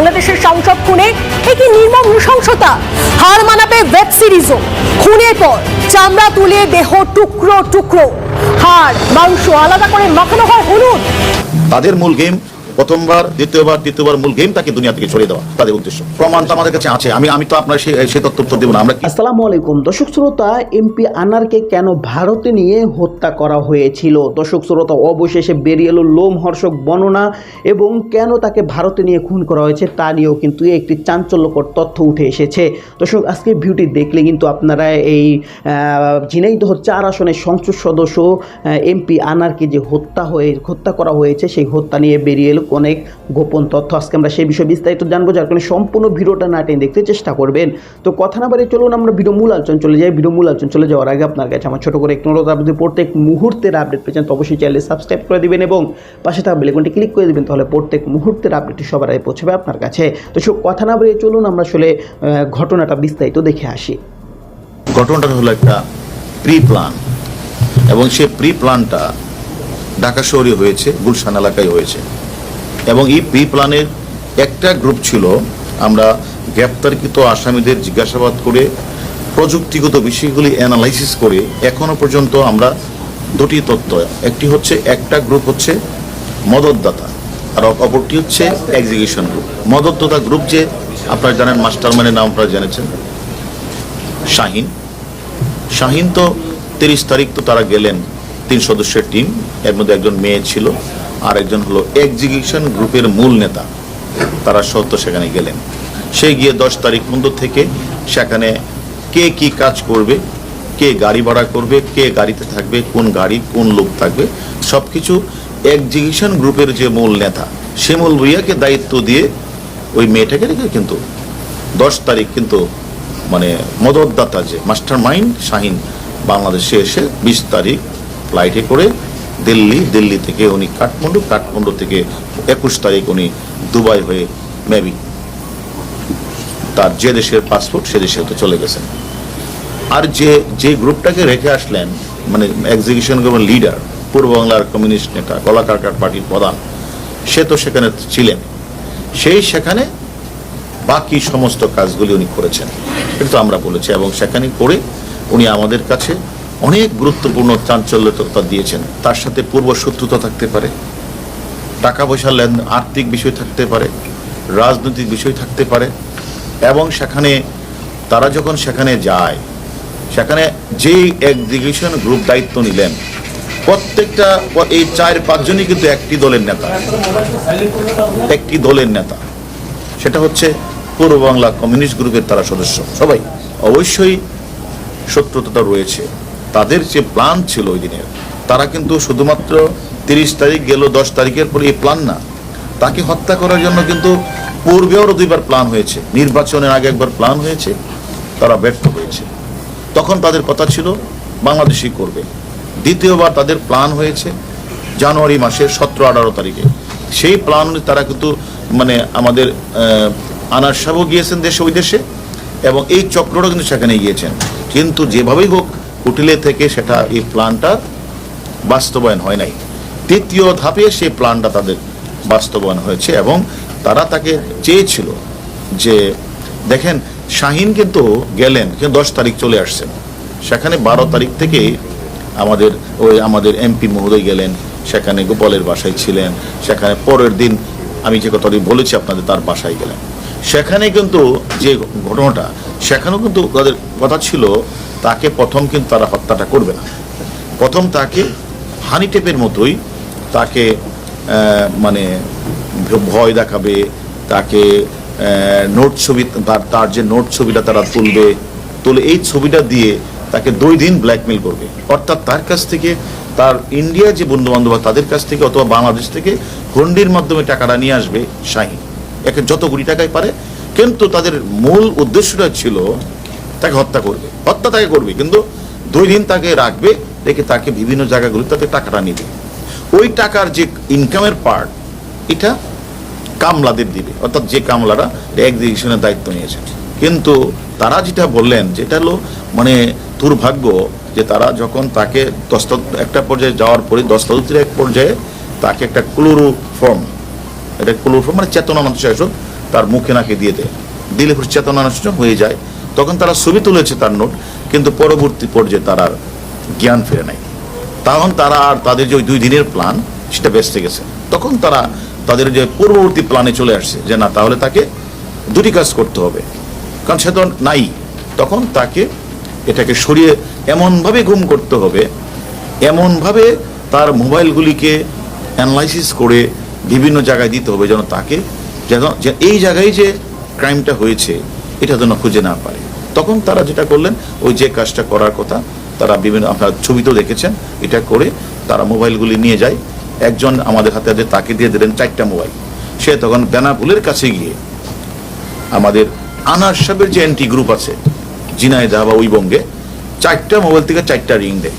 বাংলাদেশের সাংসদ খুনে একই নির্মম নৃশংসতা। হার মানাবে ওয়েব সিরিজও খুনের পর চামড়া তুলে দেহ টুকরো টুকরো। হাড়, মাংস আলাদা করে মাখানো হয় হলুদ। তাদের মূল গেম প্রথমবার, দ্বিতীয়বার, তৃতীয়বার মূল গেম তাকে দুনিয়া থেকে সরিয়ে দেওয়া, তাদের উদ্দেশ্য। প্রমাণ তো আমাদের কাছে আছে, আমি আমি তো আপনার সে তথ্য দেবো না, আমরা আসসালামু আলাইকুম। দর্শক শ্রোতা এমপি আনারকে কেন ভারতে নিয়ে হত্যা করা হয়েছিল? দর্শক শ্রোতা, অবশেষে বেরিয়ে এলো লোমহর্ষক বর্ণনা এবং কেন তাকে ভারতে নিয়ে খুন করা হয়েছে তা নিয়েও কিন্তু একটি চাঞ্চল্যকর তথ্য উঠে এসেছে। দর্শক আজকে ভিউটি দেখলে কিন্তু আপনারা এই ঝিনাইদহ চার আসনের সংসদ সদস্য এমপি আনারকে যে হত্যা হয়ে, হত্যা করা হয়েছে, সেই হত্যা নিয়ে বেরিয়ে এলো অনেক গোপন তথ্য। আজকে আমরা সেই বিষয়ে বিস্তারিত জানব, যার কারণে সম্পূর্ণ ভিডিওটা না টেনে দেখতে চেষ্টা করবেন। তো কথা না বারে চলুন, আমরা ভিডিও মূল আলোচনা চলে যাই। ভিডিও মূল আলোচনা চলে যাওয়ার আগে আপনার কাছে আমার ছোট করে একটু অনুরোধ, আপনি প্রত্যেক মুহূর্তের আপডেট পেয়েছেন তো অবশ্যই চ্যানেলে সাবস্ক্রাইব করে দেবেন এবং পাশে থাকা বেলেকনটি ক্লিক করে দিবেন, তাহলে প্রত্যেক মুহূর্তের আপডেটটি সবার আগে পৌঁছবে আপনার কাছে। তো সব কথা না বাড়িয়ে চলুন, আমরা আসলে ঘটনাটা বিস্তারিত দেখে আসি। ঘটনাটা হলো একটা প্রি প্ল্যান এবং সে প্রি প্ল্যানটা ঢাকা শহরে হয়েছে, গুলশান এলাকায় হয়েছে। এবং এই প্রি প্ল্যানের একটা গ্রুপ ছিল, আমরা গ্রেপ্তারকৃত আসামিদের জিজ্ঞাসাবাদ করে, প্রযুক্তিগত বিষয়গুলি অ্যানালাইসিস করে, এখনও পর্যন্ত আমরা দুটি তথ্য, একটি হচ্ছে একটা গ্রুপ হচ্ছে মদতদাতা আর অপরটি হচ্ছে এক্সিকিউশন গ্রুপ মদতদাতা গ্রুপ যে আপনারা জানেন মাস্টার মানের নাম আপনারা জেনেছেন। শাহিন। শাহিন তো তিরিশ তারিখ তো তারা গেলেন, তিন সদস্যের টিম এর মধ্যে একজন মেয়ে ছিল। আর একজন হলো এক্সিকিউশন গ্রুপের মূল নেতা। তারা সত্য সেখানে গেলেন। সে গিয়ে দশ তারিখ পর্যন্ত থেকে সেখানে কে কি কাজ করবে, কে গাড়ি ভাড়া করবে, কে গাড়িতে থাকবে, কোন গাড়ি, কোন লোক থাকবে সব কিছু এক্সিকিউশন গ্রুপের যে মূল নেতা, সে মূল ভুইয়াকে দায়িত্ব দিয়ে ওই মেয়েটাকে রেখে কিন্তু দশ তারিখ কিন্তু মানে মদতদাতা যে মাস্টার মাইন্ড শাহিন, বাংলাদেশে এসে বিশ তারিখ ফ্লাইটে করে দিল্লি দিল্লি থেকে উনি কাঠমান্ডু কাঠমান্ডু থেকে একুশ তারিখ উনি দুবাই হয়ে মেবি তার যে দেশের পাসপোর্ট সে দেশে তো চলে গেছেন। আর যে যে গ্রুপটাকে রেখে আসলেন মানে এক্সিকিউশন গ্রুপের লিডার পূর্ব বাংলার কমিউনিস্ট নেতা কলাকারকার পার্টির প্রধান, সে তো সেখানে ছিলেন। সেই সেখানে বাকি সমস্ত কাজগুলি উনি করেছেন। কিন্তু আমরা বলেছি এবং সেখানে করে উনি আমাদের কাছে অনেক গুরুত্বপূর্ণ চাঞ্চল্যতা দিয়েছেন। তার সাথে পূর্ব শত্রুতা থাকতে পারে, টাকা পয়সা লেন, আর্থিক বিষয় থাকতে পারে, রাজনৈতিক বিষয় থাকতে পারে, এবং সেখানে তারা যখন সেখানে যায়, সেখানে যেই এক্সিকিউশন গ্রুপ দায়িত্ব নিলেন, প্রত্যেকটা এই চার পাঁচজনই কিন্তু একটি দলের নেতা। একটি দলের নেতা। সেটা হচ্ছে পূর্ব বাংলা কমিউনিস্ট গ্রুপের তারা সদস্য। সবাই। অবশ্যই শত্রুতা রয়েছে। তাদের যে প্ল্যান ছিল ওই দিনের, তারা কিন্তু শুধুমাত্র তিরিশ তারিখ গেল, দশ তারিখের পরে এই প্ল্যান না, তাকে হত্যা করার জন্য কিন্তু পূর্বেও দুইবার প্ল্যান হয়েছে, নির্বাচনের আগে একবার প্ল্যান হয়েছে, তারা ব্যর্থ হয়েছে। তখন তাদের কথা ছিল, বাংলাদেশই করবে। দ্বিতীয়বার তাদের প্ল্যান হয়েছে, জানুয়ারি মাসের সতেরো, আঠারো তারিখে। সেই প্ল্যান তারা কিন্তু মানে আমাদের আনার সাহেবও গিয়েছেন দেশে, ওই দেশে, এবং এই চক্রটা কিন্তু সেখানে গিয়েছেন। কিন্তু যেভাবেই হোক কুটিলে থেকে সেটা এই প্ল্যানটা বাস্তবায়ন হয় নাই। তৃতীয় ধাপে সেই প্ল্যানটা তাদের বাস্তবায়ন হয়েছে এবং তারা তাকে চেয়েছিল যে, দেখেন, শাহিন কিন্তু গেলেন, কিন্তু দশ তারিখ চলে আসছেন। সেখানে বারো তারিখ থেকে আমাদের ওই আমাদের এমপি মহোদয় গেলেন, সেখানে গোপালের বাসায় ছিলেন, সেখানে পরের দিন আমি যে কথাটি বলেছি আপনাদের, তার বাসায় গেলেন। সেখানে কিন্তু যে ঘটনাটা, সেখানেও কিন্তু তাদের কথা ছিল তাকে প্রথম কিন্তু তারা হত্যাটা করবে না। প্রথম তাকে হানি টেপের মতোই তাকে মানে ভয় দেখাবে, তাকে নোট ছবি, তার তার যে নোট ছবিটা তারা তুলবে, তুলে এই ছবিটা দিয়ে তাকে দুই দিন ব্ল্যাকমেল করবে। অর্থাৎ তার কাছ থেকে তার ইন্ডিয়া যে বন্ধু বান্ধব তাদের কাছ থেকে অথবা বাংলাদেশ থেকে হুন্ডির মাধ্যমে টাকাটা নিয়ে আসবে শাহিন। একে যত কোটি টাকায় পারে, কিন্তু তাদের মূল উদ্দেশ্যটা ছিল তাকে হত্যা করবে, হত্যা তাকে করবে, কিন্তু দুই দিন তাকে রাখবে, রেখে তাকে বিভিন্ন জায়গাগুলো তাতে টাকাটা নিবে ওই টাকার যে ইনকামের পার্ট এটা কামলাদের দিবে, অর্থাৎ যে কামলারা এক্সিকিউশনের দায়িত্ব নিয়েছে। কিন্তু তারা যেটা বললেন, যেটা হলো মানে দুর্ভাগ্য যে তারা যখন তাকে দস্তা, একটা পর্যায়ে যাওয়ার পরে দস্তাবেজের এক পর্যায়ে তাকে একটা ক্লোরো ফর্ম এটা ক্লোরো ফর্ম মানে চেতনা মানুষ তার মুখে নাকে দিয়ে দেয়। দিলে চেতনা নষ্ট হয়ে যায়। তখন তারা ছবি তুলেছে তার নোট, কিন্তু পরবর্তী পর্যায়ে তারা জ্ঞান ফিরে নাই। তখন তারা আর তাদের যে ওই দুই দিনের প্ল্যান সেটা বেঁচতে গেছে। তখন তারা তাদের যে পূর্ববর্তী প্ল্যানে চলে আসছে, যে না, তাহলে তাকে দুটি কাজ করতে হবে। কারণ সে তো নাই। তখন তাকে, এটাকে সরিয়ে এমনভাবে ঘুম করতে হবে, এমনভাবে তার মোবাইলগুলিকে অ্যানালাইসিস করে বিভিন্ন জায়গায় দিতে হবে যেন তাকে, যেন এই জায়গায় যে ক্রাইমটা হয়েছে এটা যেন খুঁজে না পারে তখন তারা যেটা করলেন, ওই যে কাজটা করার কথা, তারা বিভিন্ন, আপনার ছবিতেও দেখেছেন, এটা করে তারা মোবাইলগুলি নিয়ে যায়। একজন আমাদের হাতে হাতে তাকে দিয়ে দিলেন চারটা মোবাইল। সে তখন বেনাপুলের কাছে গিয়ে আমাদের আনার সাহেবের যে এন্টি গ্রুপ আছে জিনাইদা বা ওই বঙ্গে চারটা মোবাইল থেকে চারটা রিং দেয়।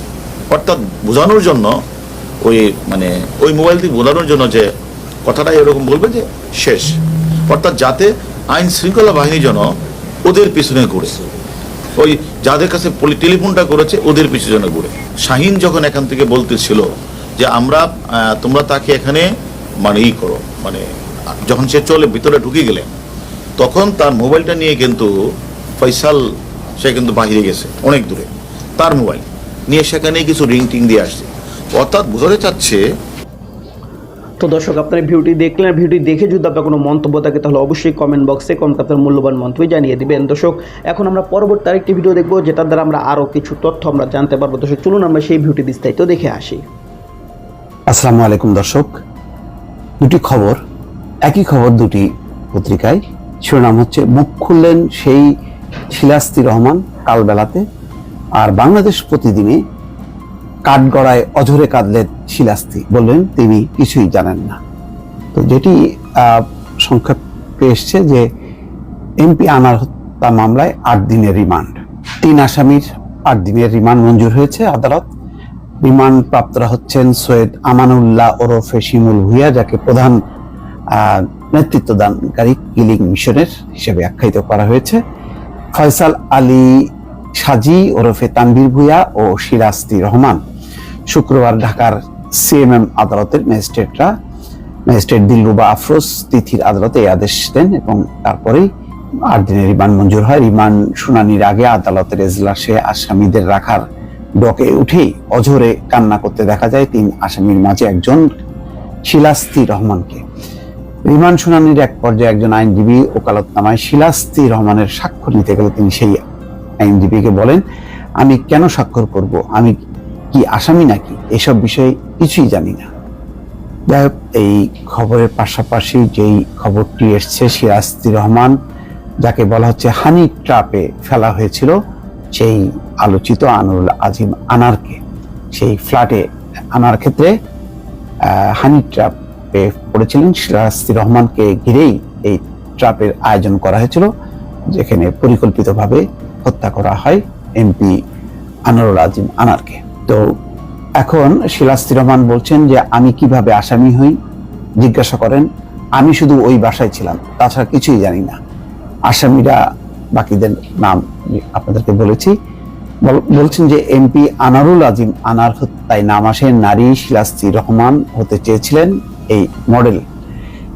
অর্থাৎ বোঝানোর জন্য ওই মানে ওই মোবাইল থেকে বোঝানোর জন্য যে কথাটা এরকম বলবে যে শেষ। অর্থাৎ যাতে আইন শৃঙ্খলা বাহিনী যেন ওদের পিছনে ঘুরে। ওই যাদের কাছে টেলিফোনটা করেছে, ওদের পিছনে ঘুরে। শাহিন যখন এখান থেকে বলতেছিল যে, আমরা তোমরা তাকে এখানে মানে ই করো মানে যখন সে চলে ভিতরে ঢুকে গেলেন তখন তার মোবাইলটা নিয়ে কিন্তু ফয়সাল, সে কিন্তু বাহিরে গেছে, অনেক দূরে। তার মোবাইল। নিয়ে সেখানে কিছু রিং টিং দিয়ে আসছে। অর্থাৎ বোঝাতে চাচ্ছে তো দর্শক, আপনার ভিডিওটি দেখলেন ভিডিওটি দেখে যদি আপনার কোনো মন্তব্য থাকে, তাহলে অবশ্যই কমেন্ট বক্সে কমেন্ট আপনার মূল্যবান মন্তব্য জানিয়ে দিবেন। দর্শক, এখন আমরা পরবর্তী আরেকটি ভিডিও দেখব, যেটার দ্বারা আমরা আরও কিছু তথ্য আমরা জানতে পারব। দর্শক, চলুন আমরা সেই ভিডিওটি বিস্তারিত দেখে আসি। আসসালামু আলাইকুম দর্শক। দুটি খবর। একই খবর দুটি পত্রিকায়। শিরোনাম হচ্ছে, মুখ খুললেন সেই শিলাস্তি রহমান কালবেলাতে। আর বাংলাদেশ প্রতিদিনে কাঠগড়ায় অঝরে কাঁদলেন শিলাস্তি। বললেন, তিনি কিছুই জানেন না। তো যেটি সংক্ষেপে এসছে যে এমপি আনার হত্যা মামলায় আট দিনের রিমান্ড। তিন আসামির আট দিনের রিমান্ড মঞ্জুর হয়েছে আদালত। রিমান্ড প্রাপ্তরা হচ্ছেন সৈয়দ আমানুল্লাহ ওরফে শিমুল ভুইয়া, যাকে প্রধান নেতৃত্বদানকারী কিলিং মিশনের হিসেবে আখ্যায়িত করা হয়েছে। ফয়সাল আলী সাজি ওরফে তানবির ভুইয়া ও সিরাস্তি রহমান। শুক্রবার ঢাকার সিএমএম আদালতের ম্যাজিস্ট্রেটরা ম্যাজিস্ট্রেট দিলরুবা আফরোজ তিথির আদালতে এই আদেশ দেন এবং তারপরেই আট দিনের রিমান্ড মঞ্জুর হয়। রিমান্ড শুনানির আগে আদালতের এজলাসে আসামিদের রাখার ডকে উঠেই অঝরে কান্না করতে দেখা যায় তিন আসামির মাঝে একজন শিলাস্তি রহমানকে। রিমান্ড শুনানির এক পর্যায়ে একজন আইনজীবী ওকালতনামায় শিলাস্তি রহমানের স্বাক্ষর নিতে গেলে তিনি সেই আইনজীবীকে বলেন আমি কেন স্বাক্ষর করব? আমি কি আসামি নাকি? এসব বিষয়ে কিছুই জানি না। যাই হোক, এই খবরের পাশাপাশি যেই খবরটি এসছে সিরাস্তি রহমান যাকে বলা হচ্ছে হানি ট্রাপে ফেলা হয়েছিল সেই আলোচিত আনুরুল আজিম আনারকে। সেই ফ্ল্যাটে আনার ক্ষেত্রে হানি ট্রাপে পড়েছিলেন সিরাস্তি রহমানকে ঘিরেই এই ট্রাপের আয়োজন করা হয়েছিল যেখানে পরিকল্পিতভাবে হত্যা করা হয় এমপি আনোয়ারুল আজিম আনারকে। তো এখন শিলাস্তি রহমান বলছেন যে আমি কীভাবে আসামি হই? জিজ্ঞাসা করেন, আমি শুধু ওই বাসায় ছিলাম, তাছাড়া কিছুই জানি না। আসামিরা বাকিদের নাম আপনাদেরকে বলেছি। বলছেন যে এমপি আনারুল আজিম আনার হত্যায় নাম আসে নারী শিলাস্তি রহমান হতে চেয়েছিলেন এই মডেল।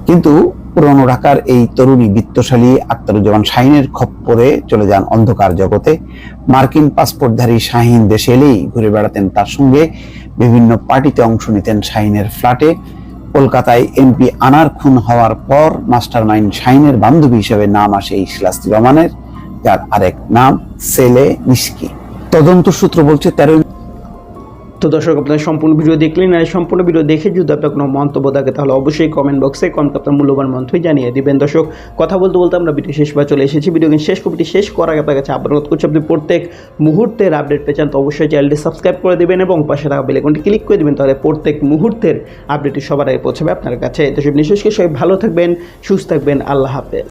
কিন্তু পুরনো ঢাকার এই তরুণী বিত্তশালী আক্তারুজ্জামান শাহিনের খপ্পরে চলে যান অন্ধকার জগতে। মার্কিন পাসপোর্টধারী শাহিন দেশে এলেই ঘুরে বেড়াতেন তার সঙ্গে। বিভিন্ন পার্টিতে অংশ নিতেন শাহিনের ফ্ল্যাটে। কলকাতায় এমপি আনার খুন হওয়ার পর মাস্টারমাইন্ড শাহিনের বান্ধবী হিসেবে নাম আসে এই শিলাস্তি রহমানের, যার আরেক নাম সেলে মিস্কি তদন্ত সূত্র বলছে তেরোই তো দর্শক, আপনার সম্পূর্ণ ভিডিও দেখলেন আর সম্পূর্ণ ভিডিও দেখে যদি আপনার কোনো মন্তব্য থাকে, তাহলে অবশ্যই কমেন্ট বক্সে কমেন্ট আপনার মূল্যবান মন্তব্য জানিয়ে দিবেন। দর্শক, কথা বলতে বলতে আমরা ভিডিও শেষ চলে এসেছি। ভিডিও কিন্তু শেষ কপিটি শেষ করার আগে আপনার কাছে অনুরোধ করছি, আপনি প্রত্যেক মুহূর্তের আপডেট পেয়ে চান তো অবশ্যই চ্যানেলটি সাবস্ক্রাইব করে দেবেন এবং পাশে থাকা বেলেকনটি ক্লিক করে দেবেন, তাহলে প্রত্যেক মুহূর্তের আপডেটটি সবার আগে পৌঁছাবে আপনার কাছে। দর্শক নিঃশ্বাসকে সবাই ভালো থাকবেন, সুস্থ থাকবেন, আল্লাহ হাফেজ।